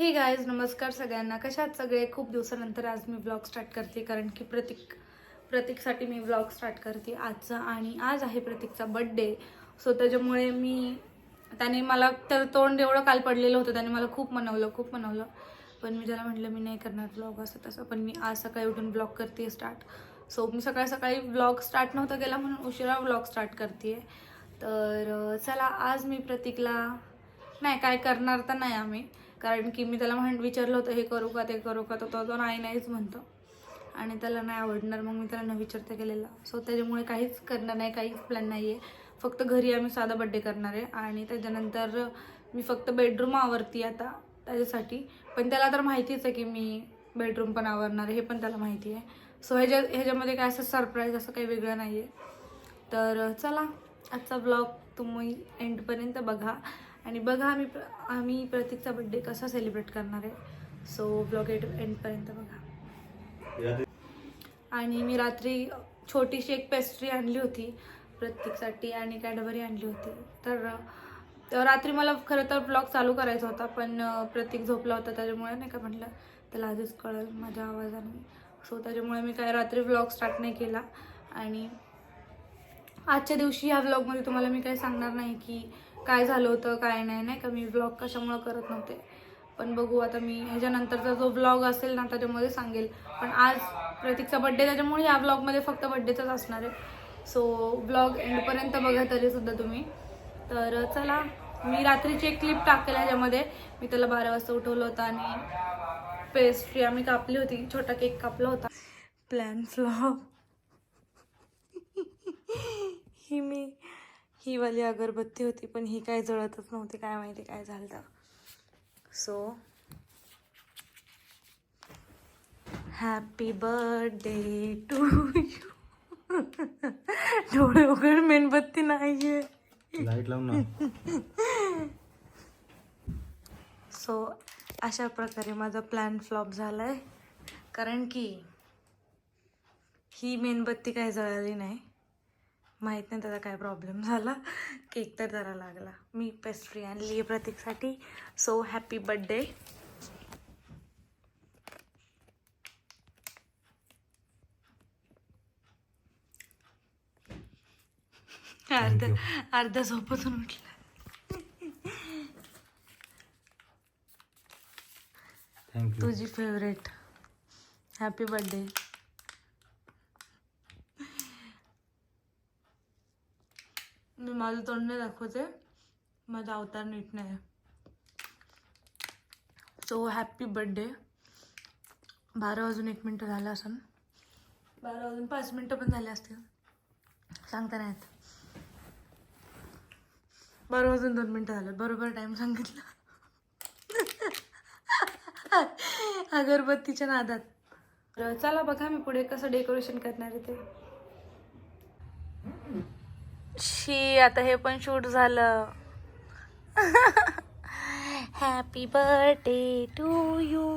हे गायज नमस्कार सगळ्यांना. कशात सगळे? खूप दिवसानंतर आज मी ब्लॉग स्टार्ट करते कारण की प्रतीक प्रतीकसाठी मी ब्लॉग स्टार्ट करते आजचा. आणि आज आहे प्रतीकचा बड्डे सो त्याच्यामुळे मी त्याने मला तर तोंड एवढं काल पडलेलं होतं. त्याने मला खूप मनवलं खूप मनवलं. पण मी त्याला म्हटलं मी नाही करणार ब्लॉग असं तसं. पण मी आज सकाळी उठून ब्लॉग करते स्टार्ट सो मी सकाळी सकाळी ब्लॉग स्टार्ट नव्हता गेला म्हणून उशिरा ब्लॉग स्टार्ट करते तर चला आज मी प्रतीकला नाही काय करणार तर नाही आम्ही. कारण की मी त्याला म्हण विचारलं होतं हे करू का ते करू का? तर तो तो नाही नाहीच म्हणतो. आणि त्याला नाही आवडणार मग मी त्याला न विचारता केलेला. सो त्याच्यामुळे काहीच करणार नाही काहीच प्लॅन नाही आहे फक्त घरी आम्ही साधा बड्डे करणार आहे. आणि त्याच्यानंतर मी फक्त बेडरूम आवरती आता त्याच्यासाठी. पण त्याला तर माहितीच आहे की मी बेडरूम पण आवरणार आहे हे पण त्याला माहिती आहे. सो ह्याच्या ह्याच्यामध्ये काय असं सरप्राईज असं काही वेगळं नाही आहे तर चला आजचा ब्लॉग तुम्ही एंडपर्यंत बघा. आणि बघा आम्ही प्र- आम्ही प्रतीकचा बड्डे कसा सेलिब्रेट करणार आहे. सो ब्लॉग एट एंडपर्यंत बघा. आणि मी रात्री छोटीशी एक पेस्ट्री आणली होती प्रत्येकसाठी आणि कॅडबरी आणली होती. तर रात्री मला खरं तर ब्लॉग चालू करायचा होता पण प्रत्येक प्रतीक झोपला होता त्याच्यामुळे नाही का म्हटलं त्याला आधीच कळेल माझ्या आवाजाने. सो त्याच्यामुळे मी काय रात्री ब्लॉग स्टार्ट नाही केला. आणि आजच्या दिवशी ह्या व्लॉगमध्ये तुम्हाला मी काही सांगणार नाही की काय झालं होतं काय नाही नाही का? मी व्लॉग कशामुळं करत नव्हते. पण बघू आता मी ह्याच्यानंतरचा जो व्लॉग असेल ना त्याच्यामध्ये सांगेल. पण आज प्रतीकचा बड्डे त्याच्यामुळे या व्लॉगमध्ये फक्त बड्डेचाच असणार आहे. सो व्लॉग एंडपर्यंत बघा तरी सुद्धा तुम्ही. तर चला मी रात्रीची एक क्लिप टाकेल ह्याच्यामध्ये. मी त्याला बारा वाजता उठवलं होतं आणि पेस्ट्री आम्ही कापली होती. छोटा केक कापला होता. प्लॅन फ्लॉप ही मी ही वाली अगरबत्ती होती पण ही काय जळतच नव्हती काय माहिती काय झालं तर so happy birthday to you डोळे उघड मेणबत्ती नाहीये. लाइट लावून सो अशा प्रकारे माझा प्लॅन फ्लॉप झालाय. कारण की ही मेणबत्ती काय जळाली नाही. माहीत नाही त्याचा काय प्रॉब्लेम झाला. केक तर जरा लागला. मी पेस्ट्री आणली आहे प्रतीकसाठी सो हॅपी बड्डे अर्ध you. अर्धा झोपतून उठला. तुझी फेवरेट हॅपी बर्थडे माझं तोंड नाही दाखवते. माझा अवतार नीट नाही सो हॅपी बड्डे बारा वाजून एक मिनटं झालं असं बारा वाजून पाच मिनटं पण झाले असतील. सांगता नाही बारा वाजून दोन मिनटं झालं. बरोबर टाईम सांगितलं. अगरबत्तीच्या नादात. चला बघा मी पुढे कसं डेकोरेशन करणार आहे ते. शी आता हे पण शूट झालं. Happy birthday to you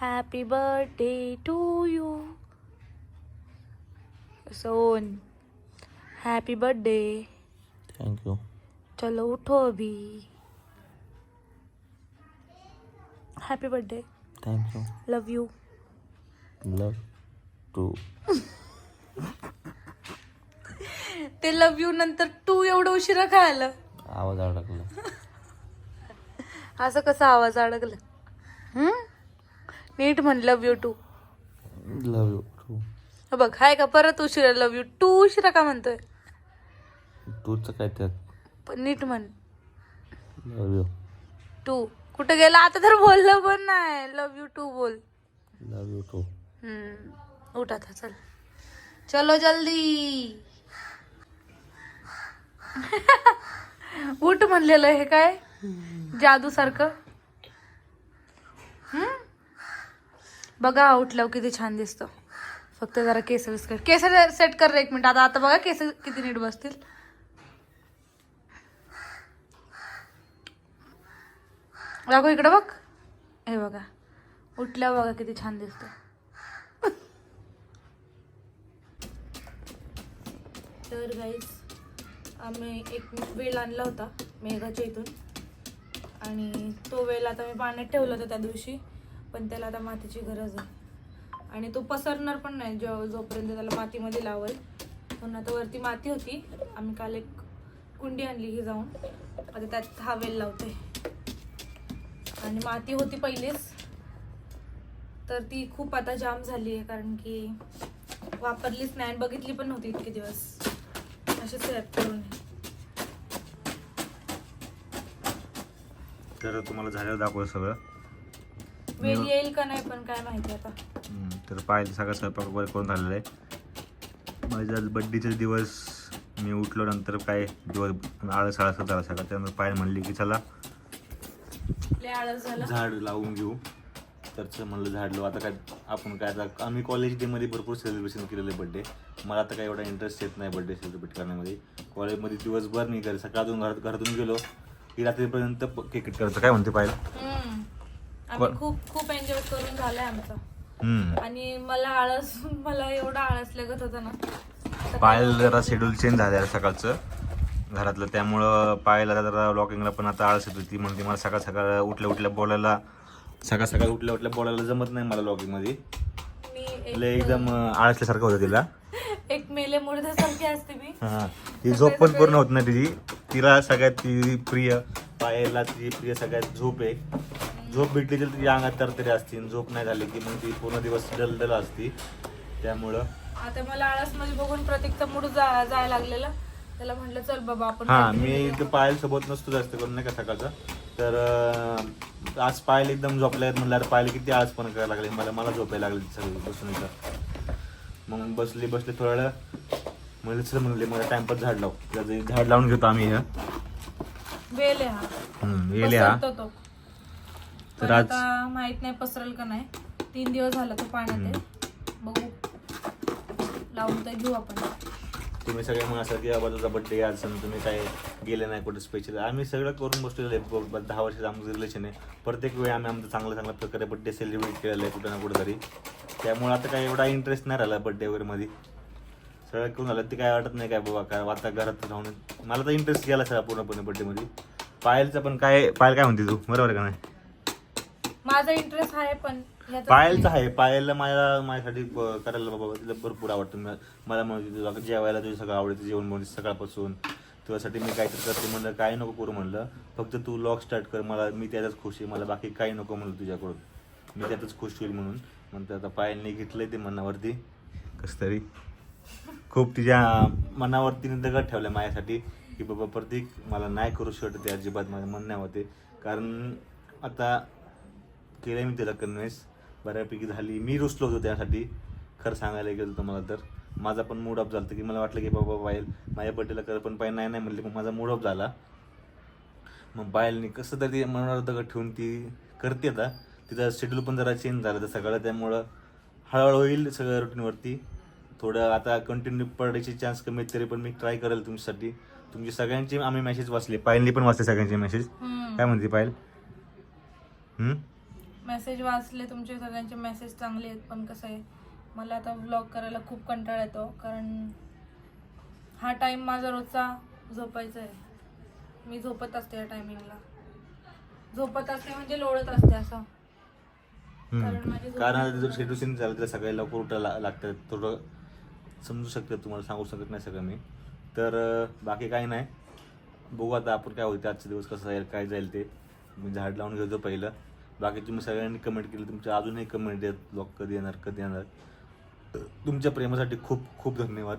happy birthday to you सोन हॅपी बर्थडे थँक्यू चलो उठो अभी. Happy birthday thank you love you love too ते लव यू नंतर टू एवढं उशिरा काय आलं? आवाज अडकला. असं कसा आवाज अडकला? हम्म? नीट म्हण love you too love you too बघ हाय का? परत उशिरा लव यू टू उशिरा का म्हणतोय? टूचं काय त्यात? पण नीट म्हण. लव यू टू कुठं गेला? आता तर बोललं पण नाही. लव यू टू बोल. लव यू टू हम्म. उठ आता चल. चलो जल्दी. उठ म्हणलेलं हे काय? जादू सारखं बघा उठल्यावर किती छान दिसतो. फक्त जरा केस विस्कर केस सेट कर रे एक मिनिट. आता आता बघा केस किती नीट बसतील. लागू इकडं बघ. हे बघा. उठल्यावर बघा किती छान दिसतं. तर गाईस आम्ही एक वेल आणला होता मेघाच्या इथून. आणि तो वेल आता मी पाण्यात ठेवला होता त्या दिवशी पण त्याला आता मातीची गरज आहे. आणि तो पसरणार पण नाही जो जोपर्यंत त्याला मातीमध्ये लावल. पण आता वरती माती होती. आम्ही काल एक कुंडी आणली ही जाऊन. आता त्यात हा वेल लावते. आणि माती होती पहिलेच. तर ती खूप आता जाम झाली आहे कारण की वापरलीच नाही आणि बघितली पण नव्हती इतके दिवस. असे करून तर तुम्हाला झालेलं दाखवलं सगळं. वेल येईल का नाही पण काय माहिती आता. हम्म, तर पाहिलं सगळं स्वयंपाक वगैरे करून झालेलं आहे. माझ्या बड्डेचे दिवस मी उठलो नंतर काय दिवस आळस आळस झाला सगळं त्यानंतर पायल म्हणली की चला लय आळस झाला. झाड लावून घेऊ. तर म्हणलं झाड लावू. आता काय आपण काय आता आम्ही कॉलेज डेमध्ये भरपूर सेलिब्रेशन केलेलं आहे बड्डे मला आता काय एवढा इंटरेस्ट येत नाही बड्डे सेलिब्रेट करण्यामध्ये. कॉलेजमध्ये दिवसभर मी घरी सकाळतून घरात घरातून गेलो. की रात्रीपर्यंत केक कट करायचं काय म्हणते पाहिलं. आम्ही? खूप खूप एन्जॉय करून झालाय आमचा. आणि मला आळस मला एवढा आळस लागत होता ना. पायल जरा शेड्यूल चेंज झालं सकाळचं. घरातलं त्यामुळं पायला जरा लॉकिंगला पण आता आळस येत होती. म्हणते मला सकाळ सकाळ उठल्या उठल्या बोलायला सकाळ सकाळ उठल्या उठल्या बोलायला जमत नाही मला लॉकिंगमध्ये मी लय एक एकदम अं, आळसल्यासारखं होतं तिला. एक मेले मुर्द्यासारखी असते मी. हा ती झोप पण पूर्ण होत नाही तिची. तिला सगळ्यात ती प्रिय पायाला तिची प्रिय सगळ्यात झोप आहे. झोप भेटली तर तिच्या अंगात तर तरी असते. आणि झोप नाही झाली की मग ती पूर्ण दिवस डलडल असती. त्यामुळं. आता मला आळसमध्ये बघून प्रतीकचा मूड जा जायला लागलेला. त्याला म्हटलं चल बाबा आपण हा काहीतरी मी. ते पायल सोबत नसतो जास्त करून नाही का सकाळचा. तर अं, आज पायल एकदम झोपल्या म्हणल्यावर पायल किती आज पण करायला लागले. मला मला झोपायला लागले सगळी बसून इथं मग बसली बसले थोड्या वेळ. म्हणले चल म्हणले मला टाइमपास झाड लाव. त्याचं झाड लावून घेतो आम्ही हे. वेल आहे हा. हम्म, येले हा. पसरतो तो. तर पण आज- आता माहीत नाही पसरेल का नाही. तीन दिवस झाला तो पाण्यात आहे. बघू. लावून तर घेऊ आपण. तुम्ही सगळे म्हणा असं की बाबा तुझा बड्डे आज तुम्ही काय गेले नाही कुठे स्पेशल आम्ही सगळं करून बसलेलं आहे. दहा वर्षाचं आमचं रिलेशन आहे. प्रत्येक वेळी आम्ही आमचं चांगल्या चांगल्या प्रकारे बड्डे सेलिब्रेट केलेलं आहे कुठं ना कुठं तरी. त्यामुळे आता काय एवढा इंटरेस्ट नाही राहिला बड्डे वगैरे मध्ये. सगळं करून झालं ते काय वाटत नाही काय बाबा काय आता घरात राहून. मला तर इंटरेस्ट गेला सगळा पूर्णपणे बड्डेमध्ये पायलचं पण काय पायल काय म्हणते तू? बरोबर का नाही? माझा इंटरेस्ट आहे पण पायलचं आहे. पायलला मला माझ्यासाठी ब- करायला बाबा तिला भरपूर आवडतं. म- मला म्हणते तुला जेवायला तुझं सगळं आवडतं जेवण बनवते सकाळपासून. तुझ्यासाठी मी काहीतरी करते म्हणलं काय नको करू म्हणलं. फक्त तू लॉग स्टार्ट कर मला मी त्यातच खुश आहे. मला बाकी काही नको म्हणलं तुझ्याकडून. मी त्यातच खुश होईल म्हणून. म्हणते आता पायलने घेतलंय ते मनावरती. कसं तरी. खूप तिच्या मनावरती दगड ठेवलं माझ्यासाठी की बाबा प्रतीक मला नाही करू शकत ते अजिबात. माझ्या म्हणण्यामध्ये कारण आता केलं मी त्याला कन्व्हिन्स बऱ्यापैकी झाली. मी रुसलो होतो त्यासाठी. खरं सांगायला गेलं तर मला तर. माझा पण मूड ऑफ झाला की मला वाटलं की बाबा बाईल माझ्या बड्डेला कर पण पाहिजे नाही नाही म्हणले मग माझा मूड ऑफ झाला. मग बायलनी कसं तरी मनावर दगड ठेवून ती करते आता. तिचं शेड्यूल पण जरा चेंज झालं तर सगळं. त्यामुळं हळूहळू होईल सगळं रुटीनवरती थोडं आता कंटिन्यू पडायचे चान्स कमी तरी पण मी ट्राय करेल तुमच्यासाठी. तुमची सगळ्यांचे आम्ही मेसेज वाचले. पायलनी पण वाचले सगळ्यांचे मेसेज. काय म्हणते पायल? मेसेज वाचले तुमचे सगळ्यांचे मेसेज चांगले आहेत पण कसं आहे मला आता व्लॉग करायला खूप कंटाळा येतो कारण हा टाइम माझा रोजचा झोपायचा आहे. मी झोपत असते या टायमिंगला झोपत असते म्हणजे लोळत असते असं. कारण जर शेड्यूल चेंज झालं तर सकाळी लवकर उठायला लागतं थोडं समजू शकतं तुम्हाला सांगू शकत नाही सगळं मी. तर बाकी काही नाही. बघू आता आपण काय होते आजचे दिवस कसं जाईल काय जाईल ते. मी झाड लावून घेतो पहिलं. बाकी तुम्ही सगळ्यांनी कमेंट केली तुमच्या अजूनही कमेंट देत ब्लॉग कधी येणार कधी येणार. तुमच्या प्रेमासाठी खूप खूप धन्यवाद.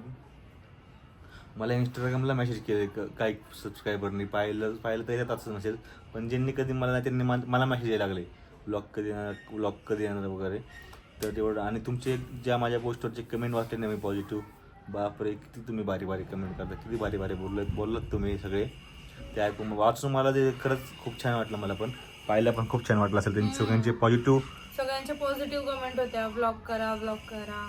मला इंस्टाग्रामला मेसेज केले काही सबस्क्रायबरनी पाहिलं पाहिलं तर येतात असं मेसेज पण ज्यांनी कधी मला नाही त्यांनी मला मेसेज यायला लागले. ब्लॉग कधी येणार ब्लॉग कधी येणार वगैरे. तर तेवढं. आणि तुमचे ज्या माझ्या पोस्टवरचे कमेंट वाचले ना मी पॉझिटिव्ह बापरे किती तुम्ही बारी बारी कमेंट करता. किती बारी बारी बोललं बोललात तुम्ही सगळे. ते ऐकून वाचून मला ते खरंच खूप छान वाटलं मला पण. पाहायला पण खूप छान वाटलं असेल त्यांनी सगळ्यांचे पॉझिटिव्ह सगळ्यांच्या पॉझिटिव्ह कमेंट होत्या. ब्लॉग करा ब्लॉग करा.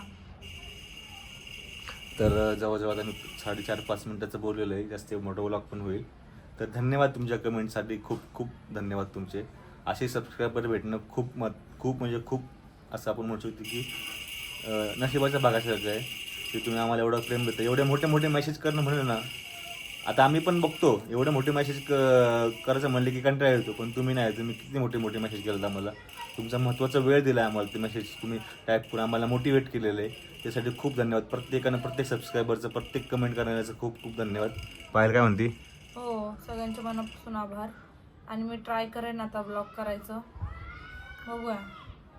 तर जवळजवळ आता मी साडेचार पाच मिनिटाचं बोललेलं आहे. जास्त मोठं व्लॉग पण होईल. तर धन्यवाद तुमच्या कमेंटसाठी खूप खूप धन्यवाद तुमचे. असे सबस्क्रायबर भेटणं खूप मत खूप म्हणजे खूप असं आपण म्हणू शकतो की अं, नशिबाच्या भागासारखं आहे. की तुम्ही आम्हाला एवढं प्रेम देता. एवढे मोठे मोठे मेसेज करणं म्हणलं ना आता आम्ही पण बघतो एवढे मोठे मेसेज करायचं म्हणले की कंटाळा येतो पण तुम्ही नाही तुम्ही किती मोठे मोठे मेसेज केलेत आम्हाला. तुमचा महत्त्वाचा वेळ दिला आम्हाला ते मेसेज तुम्ही टाईप करून आम्हाला मोटिवेट केलेलं आहे. त्यासाठी खूप धन्यवाद. प्रत्येकानं प्रत्येक सबस्क्रायबरचं प्रत्येक कमेंट करण्याचं खूप खूप धन्यवाद. पाहायला काय म्हणते? हो सगळ्यांचे मनापासून आभार. आणि मी ट्राय करेन आता ब्लॉग करायचं. बघूया.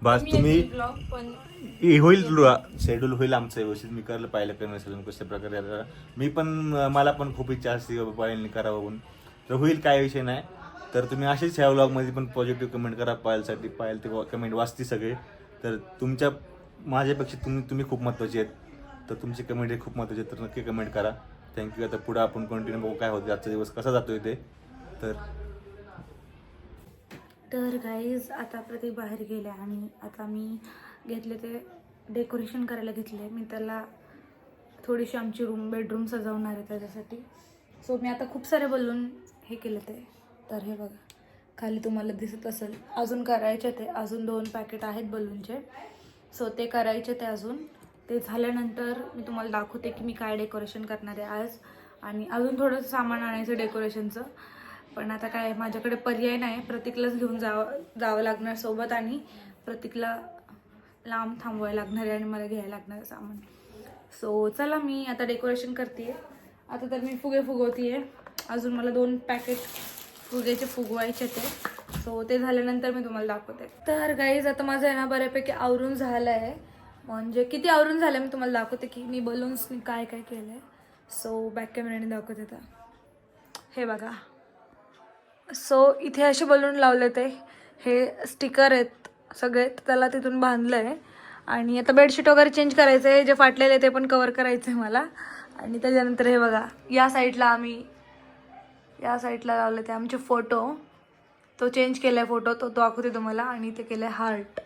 बस तुम्ही हे होईल शेड्यूल होईल आमचं व्यवस्थित. मी करलं पाहिलं करणं असेल कशा प्रकारे. मी पण मला पण खूप इच्छा असते बाबा पायलने करावं म्हणून तर होईल काय विषय नाही. तर तुम्ही असेच ह्या व्लॉगमध्ये पण पॉझिटिव्ह कमेंट करा पायलसाठी पायल ते कमेंट वाचते सगळे. तर तुमच्या माझ्यापेक्षा तुम्ही तुम्ही खूप महत्त्वाचे आहेत. तर तुमची कमेंट हे खूप महत्त्वाची आहेत. तर नक्की कमेंट करा. थँक्यू आता पुढे आपण कंटिन्यू बघू काय होते आजचा दिवस कसा जातोय ते. तर तर गाईज आता प्रतीक बाहेर गेले आणि आता मी घेतले ते डेकोरेशन करायला घेतले मी त्याला थोडीशी आमची रूम बेडरूम सजवणार आहे त्याच्यासाठी. सो मी आता खूप सारे बलून हे केले ते. तर हे बघा खाली तुम्हाला दिसत असेल अजून करायचे ते. अजून दोन पॅकेट आहेत बलूनचे सो ते करायचे ते अजून. ते झाल्यानंतर मी तुम्हाला दाखवते की मी काय डेकोरेशन करणार आहे आज. आणि अजून थोडंसं सामान आणायचं डेकोरेशनचं पण आता काय माझ्याकडे पर्याय नाही. प्रतीकलाच घेऊन जावं जावं लागणार सोबत आणि प्रतीकला लांब थांबवायला लागणार आहे आणि मला घ्यायला लागणार सामान. सो चला मी आता डेकोरेशन करते आता तर मी फुगे फुगवते अजून मला दोन पॅकेट फुगेचे फुगवायचे ते सो ते झाल्यानंतर मी तुम्हाला दाखवते. तर गाईज आता माझं आहे ना बऱ्यापैकी आवरून झालं आहे. म्हणजे किती आवरून झालं मी तुम्हाला दाखवते की मी बलून्सनी काय काय केलं आहे सो बॅक कॅमेऱ्याने दाखवते आता. हे बघा. सो इथे असे बलून लावले ते. हे स्टिकर आहेत सगळे त्याला तिथून बांधलं आहे आणि आता बेडशीट वगैरे चेंज करायचं आहे जे फाटलेले ते पण कवर करायचं आहे मला. आणि त्याच्यानंतर हे बघा या साईडला आम्ही या साईडला लावले ते आमचे फोटो तो चेंज केला आहे फोटो तो दाखवते तुम्हाला. आणि ते केलं आहे हार्ट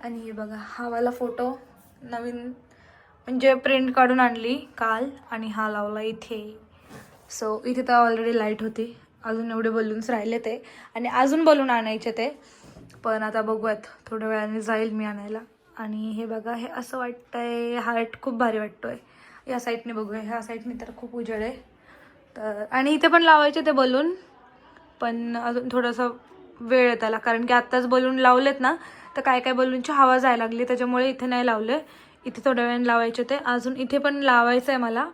आणि हे बघा हा वाला फोटो नवीन म्हणजे प्रिंट काढून आणली काल. आणि हा लावला इथे. सो इथे तर ऑलरेडी लाइट होती. अजून एवढे बलून्स राहिले ते. आणि अजून बलून आणायचे ते. पण आता बघूयात थोड्या वेळाने जाईल मी आणायला. आणि हे बघा हे असं वाटतंय हार्ट खूप भारी वाटतोय. या साईडने बघूया ह्या साईडने तर खूप उजेड आहे. तर आणि इथे पण लावायचे ते बलून पण अजून थोडासा वेळ आहे त्याला कारण की आत्ताच बलून लावलेत ना तर काय काय बलूनची हवा जायला लागली त्याच्यामुळे इथे नाही लावले. इथे थोड्या वेळाने लावायचे ते अजून इथे पण लावायचं आहे मला.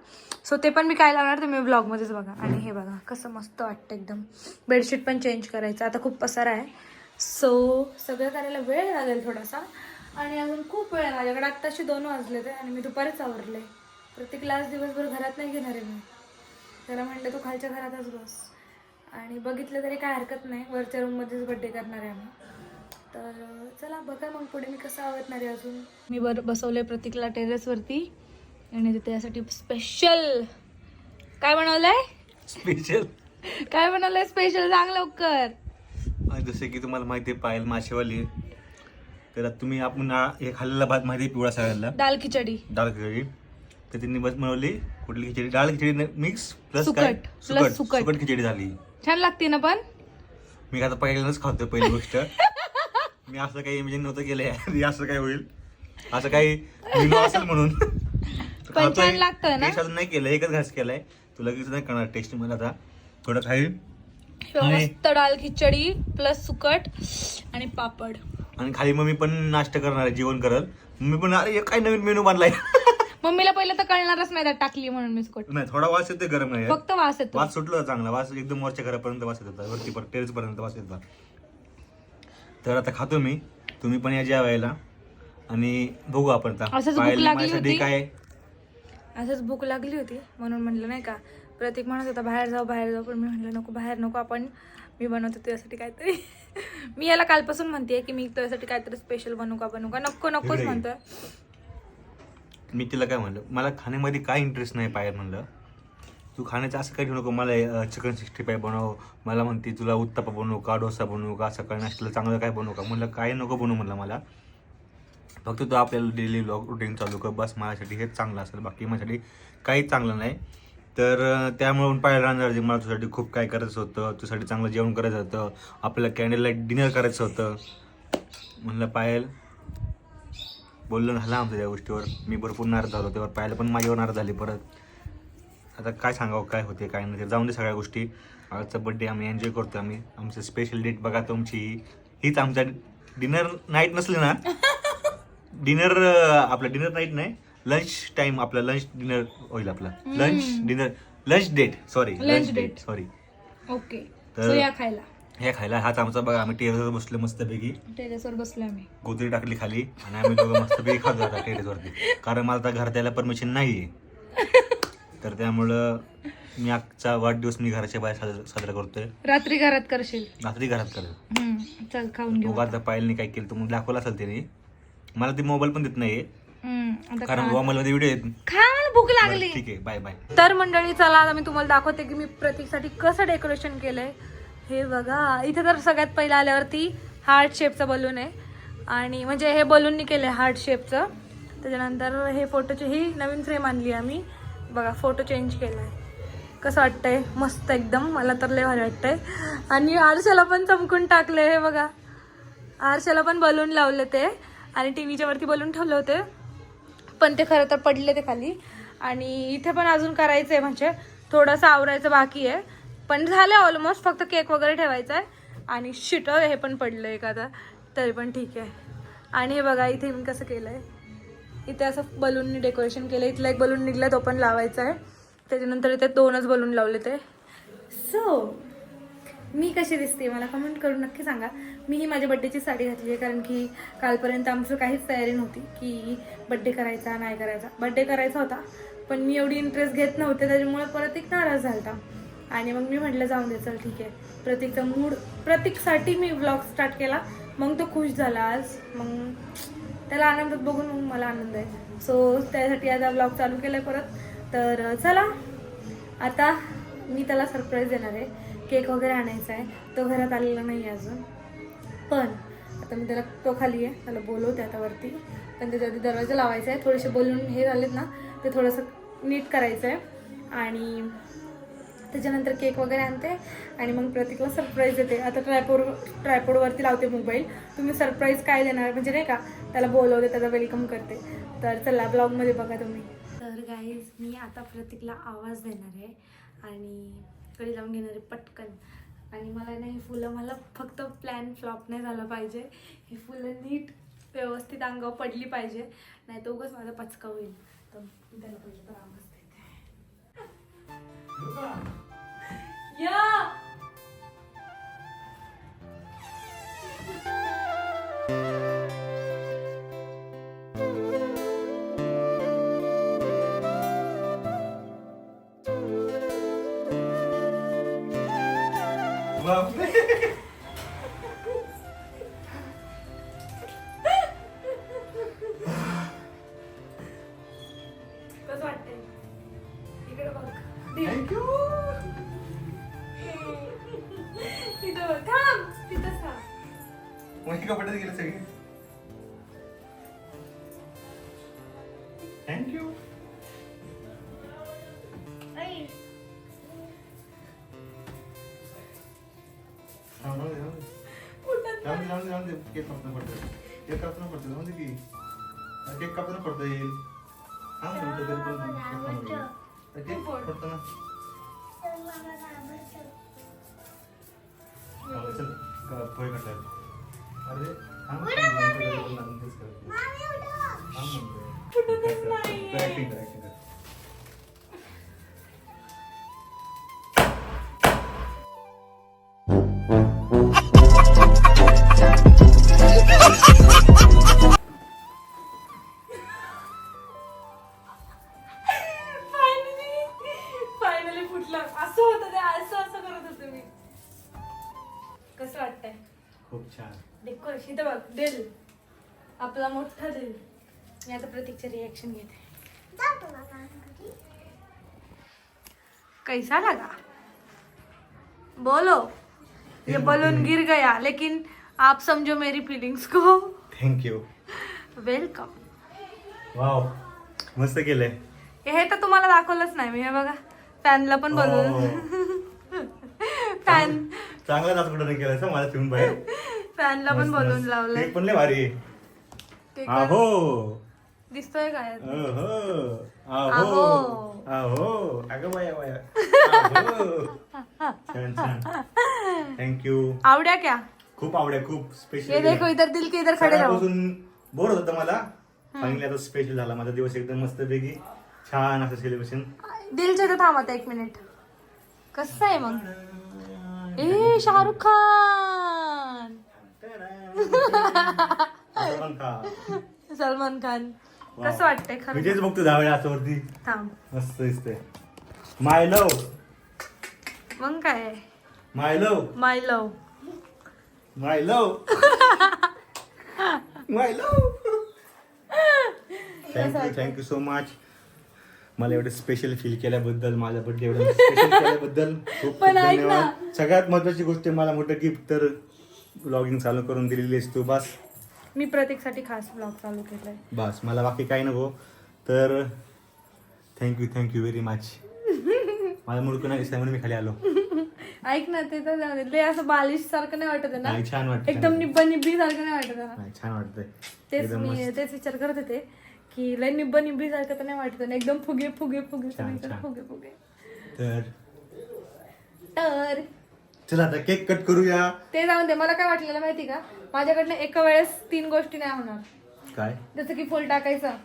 सो ते पण मी काय लावणार ते मी ब्लॉगमध्येच बघा. आणि हे बघा कसं मस्त वाटतं एकदम. बेडशीट पण चेंज करायचं. आता खूप पसारा आहे. सो सगळं करायला वेळ लागेल थोडासा. आणि अजून खूप वेळ आहे माझ्याकडे. आत्ताशी दोन वाजले ते आणि मी दुपारीच आवरले. प्रत्येक लास्ट दिवसभर घरात नाही घेणार आहे मी. त्याला म्हणलं तू खालच्या घरातच बस. आणि बघितलं तरी काय हरकत नाही. वरच्या रूममध्येच बड्डे करणार आहे आम्ही. तर चला बघा मग पुढे मी कसं आवडणार आहे अजून. मी बर बसवले प्रतीकला टेरेसवरती आणि तिथे यासाठी स्पेशल काय बनवलंय? स्पेशल काय बनवलंय स्पेशल सांग लवकर. जसे की तुम्हाला माहिती आहे पायल माशेवाली तर तुम्ही आपण ना- हे खाल्लेला भात माहिती आहे पिवळा सगळ्यांना. दाल खिचडी. डाळ खिचडी. तर त्यांनी बस बनवली. कुठली खिचडी? डाळ खिचडी मिक्स प्लस सुकट, सुकट. सुकट. सुकट खिचडी झाली. छान लागते ना पण? मी आता पहिल्यांदाच खातोय पहिली गोष्ट. मी असं काही इमेजिन नव्हतं केलं यार, असं काय होईल. असं काही असेल म्हणून. पण छान लागतं ना? टेस्ट अजून नाही केलं एकच घास केलाय. तुला लगेच नाही करणार टेस्ट मला आता. थोडं खाईल. आणि- मस्त डाल खिचडी प्लस सुकट आणि पापड. आणि खाली मग मी पण नाश्ता करणार आहे जेवण करल. मी पण अरे हे काय नवीन मेनू बांधलाय मम्मीला पहिलं तर कळणारच नाही त्यात टाकली म्हणून मी सुकट. नाही थोडा वास येतोय गरम. नाही फक्त वास येतो वास सुटला चांगला. वास एकदम वरच्या घरापर्यंत वास येत वरती टेरेस पर्यंत वास येत तर आता खातो मी. तुम्ही पण या जेवायला. आणि बघू आपण आता. असंच भूक लागली माझ्यासाठी होती. काय असंच भूक लागली होती. म्हणून म्हणलं नाही का प्रतीक म्हणत होता बाहेर जाऊ बाहेर जाऊ. पण मी म्हणलं नको बाहेर नको आपण. मी बनवते तुझ्यासाठी काहीतरी. मी याला कालपासून म्हणते की मी तुझ्यासाठी काहीतरी स्पेशल बनवू का बनवू का? नको नकोच. म्हणतोय. मी तिला काय म्हणलं मला खाण्यामध्ये काय इंटरेस्ट नाही पाहिजे म्हणलं. तू खाण्याचं असं काही ठेवू नको. मला चिकन सिक्स्टी फाय बनव. मला म्हणते तुला उत्तापा बनवू का? डोसा बनवू का? सकाळी नाश्त्याला चांगलं काय बनवू का? म्हणलं काय नको बनवू म्हणलं मला. फक्त तू आपल्याला डेली ब्लॉग रुटीन चालू कर. बस माझ्यासाठी हेच चांगलं असेल. बाकी माझ्यासाठी काही चांगलं नाही. तर त्यामुळं त्यामुळे पाहायला राहणार मला तुझ्यासाठी खूप काय करायचं होतं. तुझ्यासाठी चांगलं जेवण करायचं होतं. आपल्याला कॅन्डल लाइट डिनर करायचं होतं. म्हणलं पायल बोलणं झालं आमचं त्या गोष्टीवर. मी भरपूर नाराज झालो तेव्हा. पाहायला पण माझ्यावर नाराज झाली परत. आता काय सांगावं काय होते काय नाही जाऊन दे सगळ्या गोष्टी. आजचा बड्डे आम्ही एन्जॉय करतो आम्ही. आमची स्पेशल डेट बघा तुमची. ही हीच आमच्या डिनर नाईट नसली ना? डिनर आपलं डिनर नाईट नाही. लंच टाइम आपलं लंच डिनर होईल आपलं. Lunch dinner lunch date sorry lunch. Date sorry okay तर- खायला. हे खायला. हाच आमचा बघा आम्ही टेरेसवर बसलो मस्तपैकी. टेरेसवर बसलो आम्ही. गोदरी टाकली खाली आणि आम्ही दोघं मस्तपैकी खातो आता टेरेसवरती कारण मला आता घरात यायला परमिशन नाही आहे तर त्यामुळं मी आजचा वाढदिवस मी घराच्या बाहेर साजरा साजरा करतोय. रात्री घरात करशील? रात्री घरात करेल. हम्म, चल खाऊन घेऊ उगा आता. पायलने काय केलं तुम्ही दाखवलं असेल त्याने मला ती मोबाईल पण देत नाहीये. हम्म, आता कारण खा. मोबाईल मध्ये व्हिडिओ येत खा मला भूक बरं, लागली. ठीक आहे बाय बाय तर मंडळी चला आता मी तुम्हाला दाखवते की मी प्रतीकसाठी कसं डेकोरेशन केलंय. हे बघा इथे तर सगळ्यात पहिलं आल्यावरती हार्ट शेपचं बलून आहे. आणि म्हणजे हे बलूननी केलं आहे हार्ट शेपचं त्याच्यानंतर हे फोटोची ही नवीन फ्रेम आणली आम्ही. बघा फोटो चेंज केला आहे कसं वाटतंय? मस्त एकदम. मला तर लय भारी वाटतंय. आणि आरशाला पण चमकून टाकले हे बघा. आरशाला पण बलून लावले ते. आणि टी व्हीच्या वरती बलून ठेवले होते. पण ते खरं तर पडले ते खाली. आणि इथे पण अजून करायचं आहे म्हणजे. थोडंसं आवरायचं बाकी आहे. पण झालं ऑलमोस्ट फक्त केक वगैरे ठेवायचा आहे. आणि शिट हे पण पडलं आहे का तरी पण ठीक आहे. आणि हे बघा इथे मी कसं केलं आहे इथे असं बलूननी डेकोरेशन केलं इथला एक बलून निघला तो पण लावायचा आहे. त्याच्यानंतर इथे दोनच बलून लावले ते. सो मी कशी दिसते मला कमेंट करून नक्की सांगा. मी ही माझ्या बड्डेची साडी घातली आहे कारण की कालपर्यंत आमचं काहीच तयारी नव्हती की बड्डे करायचा नाही करायचा. बड्डे करायचा होता पण मी एवढी इंटरेस्ट घेत नव्हते त्याच्यामुळे परत एक नाराज झाला आणि मग मी म्हटलं जाऊन दे चल ठीक आहे. प्रतीकचा मूड प्रतीकसाठी मी ब्लॉग स्टार्ट केला. मग तो खुश झाला आज. मग त्याला आनंदात बघून मग मला आनंद आहे. सो त्यासाठी आता ब्लॉग चालू केला आहे परत. तर चला. आता मी त्याला सरप्राईज देणार आहे. केक वगैरे आणायचा आहे. तो घरात आलेला नाही आहे अजून. पण आता मी त्याला तो खाली आहे. त्याला बोलवते आता वरती. पण त्याच्या आधी दरवाजा लावायचा आहे. थोडेसे बोलून हे झालेत ना ते थोडंसं नीट करायचं आहे. आणि त्याच्यानंतर केक वगैरे आणते आणि मग प्रतीकला सरप्राईज देते. आता ट्रायपोड ट्रायपोडवरती लावते मोबाईल तुम्ही सरप्राईज काय देणार? म्हणजे नाही का त्याला बोलवते त्याला वेलकम करते. तर चला ब्लॉगमध्ये बघा तुम्ही. तर गाईज मी आता प्रतीकला आवाज देणार आहे आणि कडे लावून घेणार आहे पटकन. आणि मला नाही फुलं मला फक्त प्लॅन फ्लॉप नाही झाला पाहिजे. ही फुलं नीट व्यवस्थित अंगावर पडली पाहिजे. नाही तो उगाच माझा पचका होईल. तर त्याला पहिले तर या थँक्यू फुटत केक कापणं पडतं केक कापणं पडतं जाऊ दे की? केक कापणं पडतं येईल हा म्हणतो तरी पण केक कापणं पडतं. तर केक पडतं ना। हा, चल का- पोहे करताय खूप छान. डेकोरेशन इथं बघ दिल. आपला मोठा दिल. मी आता प्रतीकचे रिएक्शन घेते. कैसा लगा? बोलो. ये बलून गिर गया लेकिन आप समझो मेरी फीलिंग्स को. थँक्यू वेलकम वाव मस्त केलंय. हे तर तुम्हाला दाखवलंच नाही मी हे बघा. फॅनला पण बोलवलं. फॅन चांगला नाच कुठं केलाय मला ठेवून बाहेर. फॅनला पण. लावलंय. पण लय भारी. आहे. ते हा. कर- दिसतोय काय अहो. अगं. छान छान. थँक्यू आवड्या क्या? खूप आवड्या खूप ये स्पेशल देखो इधर दिल के इधर खडे राहो. सकाळपासून बोर होत मला. फायनली आता स्पेशल झाला माझा दिवस एकदम मस्त पैकी छान असं सेलिब्रेशन दिलच्या इथं थांबा आता एक मिनिट कसं आहे मग? ए शाहरुख खान! सलमान खान. कसं वाटतंय खरं? तेच बघतो दहा वेळा असं वरती थांब. मस्त दिसतंय. My love. मग काय? My love. My love. My love. My love. Thank you thank you so much मला एवढं स्पेशल फील केल्याबद्दल माझा बर्थडे एवढं स्पेशल केल्याबद्दल खूप खूप पण ऐक ना. धन्यवाद. सगळ्यात महत्वाची गोष्ट मला मोठं गिफ्ट तर ब्लॉगिंग चालू करून दिलेली आहेस तू बस. मी प्रतीकसाठी खास ब्लॉग चालू केलाय. बस मला बाकी काही नको. तर थँक्यू थँक्यू व्हेरी मच मला मुडकं नाही दिसलं म्हणून मी खाली आलो. ऐक ना ते तर जाऊ दे. लय असं बालिश सारखं नाही वाटत आहे ना? नाही छान वाटतं एकदम निब्बा निब्बी सारखं नाही वाटत आहे ना? नाही छान वाटतंय. तेच एकदम मी मस्त. तेच विचार करत होते की लय निब्बा निब्बी सारखं तर नाही वाटत आहे ना? एकदम फुगे फुगे फुगे छान, सगळीकडे छान. फुगे फुगे. तर? तर? चला आता केक कट करूया. ते जाऊन दे मला काय वाटलेलं माहिती का? माझ्याकडनं एका वेळेस तीन गोष्टी नाही होणार. काय? जसं की फुल टाकायचं.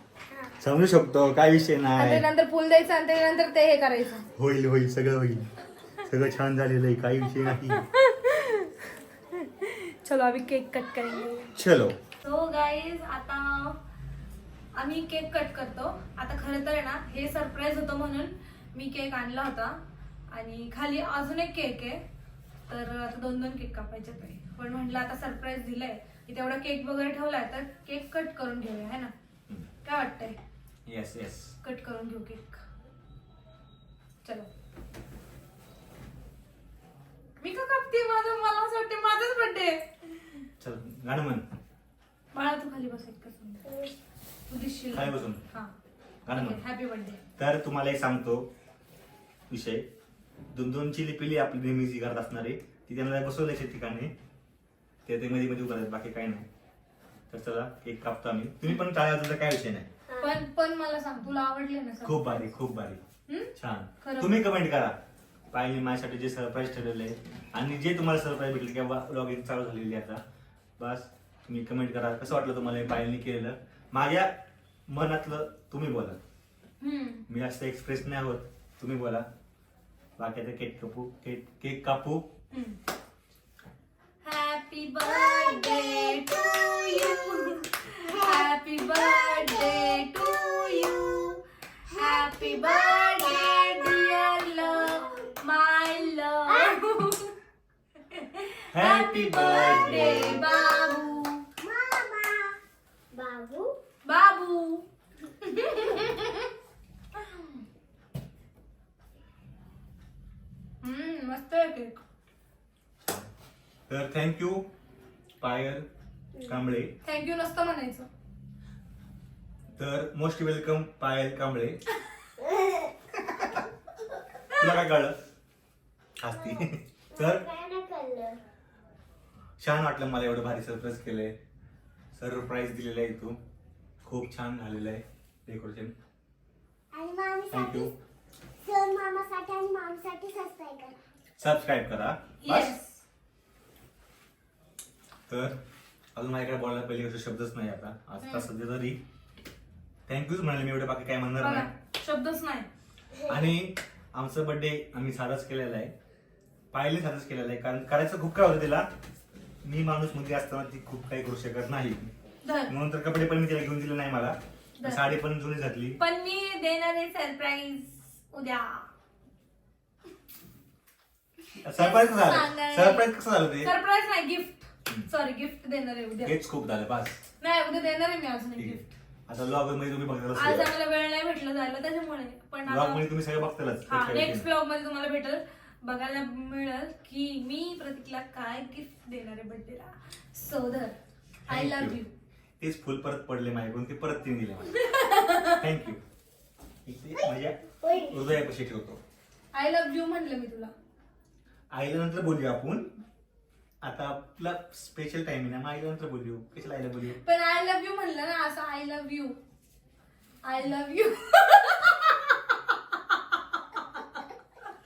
समजू शकतो काय विषय आणि नाही. त्यानंतर फुल द्यायचं आणि त्यानंतर ते हे करायचं. होईल होईल सगळं होईल. सगळं छान झालेलं आहे काही विषय नाही. चलो अभी केक कट करेंगे चलो. सो गाईज आता आम्ही केक कट करतो. आता खरं तर आहे ना हे सरप्राईज होतं म्हणून मी केक आणला होता. आणि खाली अजून एक केक आहे. तर आता दोन दोन केक कापायचे आहे पण म्हटलं आता सरप्राईज दिलंय. की तेवढा केक वगैरे ठेवलाय तर केक कट करून घेऊया है ना? काय वाटतंय? येस येस कट करून घेऊ केक चलो. मी का कापते? माझं मला असं वाटते माझाच बर्थडे चल गाणं म्हण. बाळा तू खाली बस इतकं. तू दिसशील. खाली बसून. हा. गाणं म्हण. हॅपी बर्थडे तर तुम्हाला एक सांगतो विषय. दोन दोन चिली पिली आपली नेहमी जी घरात असणारी. ती त्यांना बसवल्याच्या ठिकाणी ते ते मध्ये मध्ये उभं राहतात, बाकी काही नाही. तर चला केक कापतो आम्ही. तुम्ही पण टाळा तर काय विषय नाही. पण पण मला सांग तुला आवडले ना सर खूप भारी खूप भारी. हम्म? छान. खरं. तुम्ही कमेंट करा. पाहिजे माझ्यासाठी जे सरप्राईज ठरवले आहे. आणि जे तुम्हाला सरप्राईज भेटले किंवा ब्लॉगिंग चालू झालेली आहे आता बस तुम्ही कमेंट करा. कसं वाटलं तुम्हाला हे पायलने केलेलं? माझ्या मनातलं तुम्ही बोला. हम्म. मी जास्त एक्सप्रेस नाही होत तुम्ही बोला. बाकी आता केक कापू केक केक कापू happy birthday to you happy birthday to you happy birthday dear love my love happy birthday बाबू बाबू बाबू हम्म मस्त आहे केक तर थँक्यू पायल कांबळे. थँक्यू नसतं म्हणायचं. तर मोस्ट वेलकम पायल कांबळे. तुला काय कळलं? हसती. तर छान वाटलं मला एवढं भारी सरप्राईज केलंय. सरप्राईज दिलेलं आहे तू. खूप छान झालेलं आहे डेकोरेशन आणि मामीसाठी थँक्यू सर मामासाठी आणि मामीसाठी सबस्क्राईब करा सबस्क्राईब करा. बस. तर अजून माझ्याकडे बोलायला पहिले असं शब्दच नाही आता. आता सध्या तरी थँक्यूच म्हणाले मी एवढं बाकी काय म्हणणार बघा नाही. शब्दच नाही. आणि आमचा बर्थडे आम्ही साधाच केलेला आहे. पाहिले साधाच केलेला आहे. कारण करायचं खूप काय होतं तिला? मी माणूस मुलगी असताना ती खूप काही करू शकत नाही. धर. म्हणून तर कपडे पण मी तिला घेऊन दिले नाही मला. साडी पण जुनी घातली. पण मी देणार आहे सरप्राईज उद्या. सरप्राईज कसं झालं. सरप्राईज कसं झालं ते? सरप्राईज नाही गिफ्ट सॉरी गिफ्ट देणार आहे उद्या. हेच खूप झालं बस. नाही उद्या देणार आहे मी अजून एक ठीक गिफ्ट आहे आता ब्लॉगमध्ये तुम्ही आज बघतालच आम्हाला वेळ नाही भेटला जायला त्याच्यामुळे. पण ब्लॉगमध्ये तुम्ही सगळं बघतालच. हा नेक्स्ट ब्लॉगमध्ये तुम्हाला भेटेल. बघायला मिळेल की मी प्रतीकला काय गिफ्ट देणार आहे बर्थडेला सो धर आय लव्ह यू तेच फुल परत पडले माझ्याकडून ते परत तीन दिले मला. थँक्यू माझ्या हृदयापाशी ठेवतो. आय लव्ह यू म्हणलं मी तुला. आईला नंतर बोलूया आपण. आता आपला स्पेशल टाइम आहे. ना मग आईला नंतर बोलू कशाला आईला बोलू पण आय लव्ह यू म्हणलं ना असं I love you I love you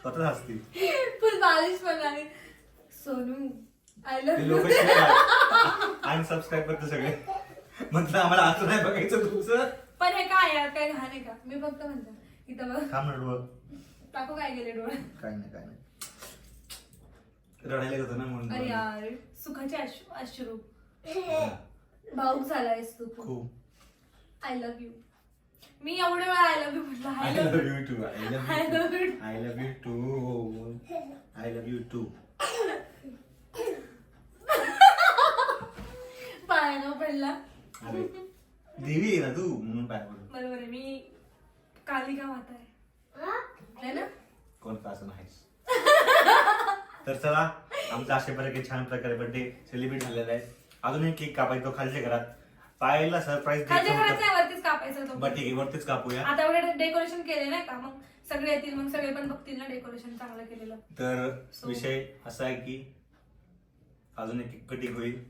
स्वतःच असती फुल बालिश पण आहे. सोनू आय लव्ह ते यू लोक आणि सबस्क्राईब करते सगळे. म्हटलं आम्हाला असं नाही बघायचं तुमचं. पण हे काय यार काय घाण आहे का? मी फक्त म्हणते. इथं बघ. ना डोळं. टाकू काय गेले डोळे? काय नाही काय नाही. रडायला येत होतं ना अरे म्हणून यार सुखाचे अश्रू अश्रू भाऊक झालायस तू खूप. आय लव्ह यू मी एवढे वेळा आय लव्ह यू म्हटलं I I love love you too I I love love you you. I love you too I love you too पायानं पडला. अरे देवी आहे ना तू? म्हणून पाय बरोबर आहे मी कालिका माता आहे. है ना? कोण का असं नाहीस? तर चला आमचा अशा प्रकारे छान प्रकारे बर्थडे सेलिब्रेट झालेला आहे. अजून एक केक कापायचो खालच्या घरात. पायाला सरप्राईज खालच्या द्यायचं घरात होतं नाही वरतीच कापायचं तो. बरं ठीक आहे वरतीच कापूया. आता डेकोरेशन केले नाही का? मग सगळे येतील मग सगळे पण बघतील ना डेकोरेशन चांगलं केलेलं. तर So- विषय असा आहे की अजून एक कटिंग होईल.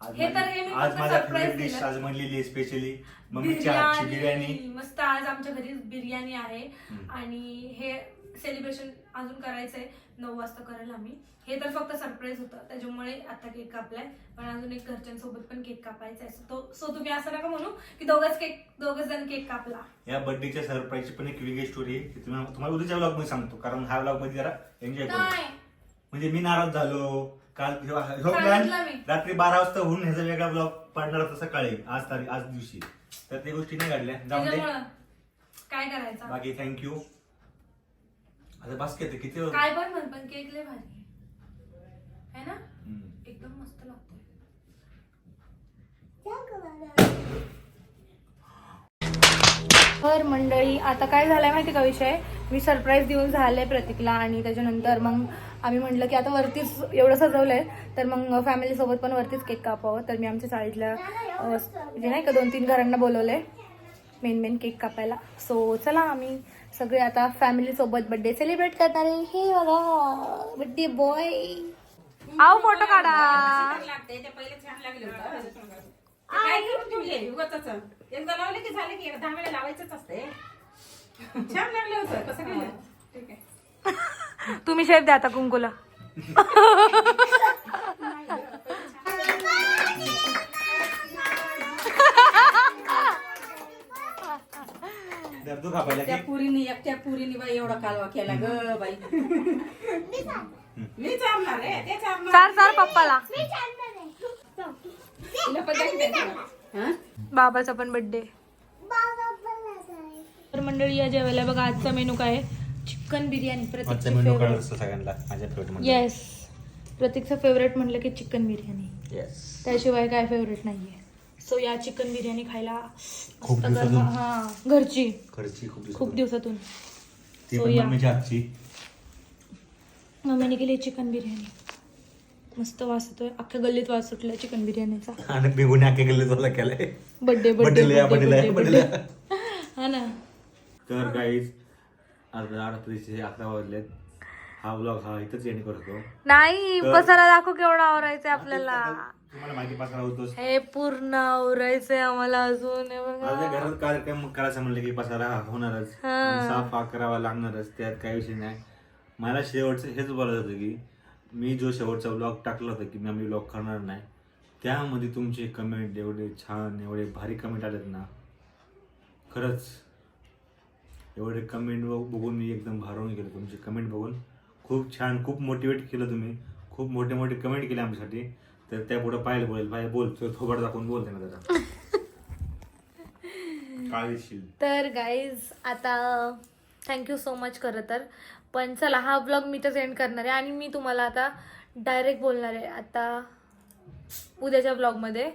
आज हे तर हे माझी- मी आज फक्त माझ्या surprise फेवरेट डिश दिलं. आज आहे स्पेशली मम्मीच्या हातची बिर्याणी. मस्त आज आमच्या घरी बिर्याणी आहे. हम्म. आणि हे सेलिब्रेशन अजून करायचंय. नऊ वाजता करेल आम्ही. हे तर फक्त सरप्राईज होतं. त्याच्यामुळे आता केक कापलाय. पण अजून एक घरच्यांसोबत पण केक कापायचा आहे. तो सो तुम्ही असं नका म्हणू की दोघच केक दोघच जण केक कापला. या बर्थडेच्या सरप्राईजची पण एक वेगळी स्टोरी आहे ती तुम्हाला तुम्हाला उद्याच्या ब्लॉगमध्ये सांगतो. कारण हा ब्लॉगमध्ये जरा एन्जॉय करू. नाही. म्हणजे मी नाराज झालो. काल सांगितलं plan मी. रात्री बारा वाजता होऊन ह्याचा वेगळा ब्लॉग पडणार होता सकाळी. आज तारीख आज दिवशी. तर ते गोष्टी नाही घडल्या. जाऊन दे. त्याच्यामुळं काय करायचं? बाकी थँक्यू आता बस किती किती होतं? काय पण म्हण पण केक लय भारी आहे. है ना? हम्म. एकदम मस्त लागतोय. तर मंडळी आता काय झालंय माहिती का विषय? मी सरप्राईज देऊन झालंय प्रतीकला आणि त्याच्यानंतर मग आम्ही म्हटलं की आता वरतीच एवढं सजवलंय तर मग फॅमिली सोबत पण वरतीच केक कापावं. तर मी आमच्या चाळीतल्या अं, म्हणजे नाही का दोन तीन घरांना बोलवलंय मेन मेन केक कापायला. सो चला आम्ही सगळे आता फॅमिली सोबत बर्थडे सेलिब्रेट करणार आहे. हे बघा बर्थडे बॉय आव फोटो काढा. लागते ते पहिले छान लागले होतं ते काय करून ठेवले उगाचच एकदा लावले की झाले की दहा वेळा लावायचंच असते छान लागलं होतं कसं केलं ठीक आहे तुम्ही शेफ द्या आता कुंकुला. तर तू कापायला त्या की? पुरीनी एकट्या पुरीनी बाई एवढा कालवा केला ग बाई. मी चालणार रे ते चालणार चार चार पप्पाला. हा? बाबाचा पण बर्थडे तर मंडळी या जेवायला बघा आजचा मेनू काय चिकन बिर्याणी आजचा मेनू फेवरेट असतो सगळ्यांना माझ्या फेवरेट म्हणजे. येस प्रतीकचं फेवरेट म्हटलं की चिकन बिर्याणी. येस त्याशिवाय काय फेवरेट नाहीये. सो या चिकन बिर्याणी खायला खूप मस्त गरम- दिवसातून. हा घरची. खर्ची खूप खूप दिवसातून. दिवसातून ती पण या. मम्मीच्या हातची. मम्मीने केली चिकन बिर्याणी. मस्त वास येतोय. अख्ख्या गल्लीत वास सुटलाय चिकन बिर्याणीचा. आणि बिगुने आखे गेले तुला केलाय. बर्थडे बड्डेला या, बड्डेला या, बर्थडे बड्डेला. हा ना. तर गाईज आज रात्रीचे अकरा वाजलेत. हा ब्लॉग हा इथंच एंड करतो. नाही तर- पसारा दाखव केवढा आवरायचंय आपल्याला. तुम्हाला माहिती पसारा होतोच हे पूर्ण आवरायचंय आम्हाला अजून हे बघा. माझ्या घरात कार्यक्रम करायचा म्हणलं की पसारा हा होणारच. हा. आणि साफ हा करावा लागणारच त्यात काही विषय नाही. मला शेवटचं हेच बोलायचं होतं की मी जो शेवटचा ब्लॉग टाकला होता की मी आम्ही ब्लॉग करणार नाही त्यामध्ये तुमचे कमेंट एवढे छान एवढे भारी कमेंट आलेत ना. खरंच एवढे कमेंट बघून मी एकदम भारावून गेलो तुमचे कमेंट बघून. खूप छान खूप मोटिवेट केलं तुम्ही. खूप मोठे मोठे कमेंट केले आमच्यासाठी. तर त्या पुढे पाहिलं बोलेल पाहिजे बोल तो थोबड दाखवून बोलते ना काळीशील तर गाईज आता थँक्यू सो मच खरं तर. पण चला हा ब्लॉग मी तर एंड करणार आहे आणि मी तुम्हाला आता डायरेक्ट बोलणार आहे आता उद्याच्या ब्लॉगमध्ये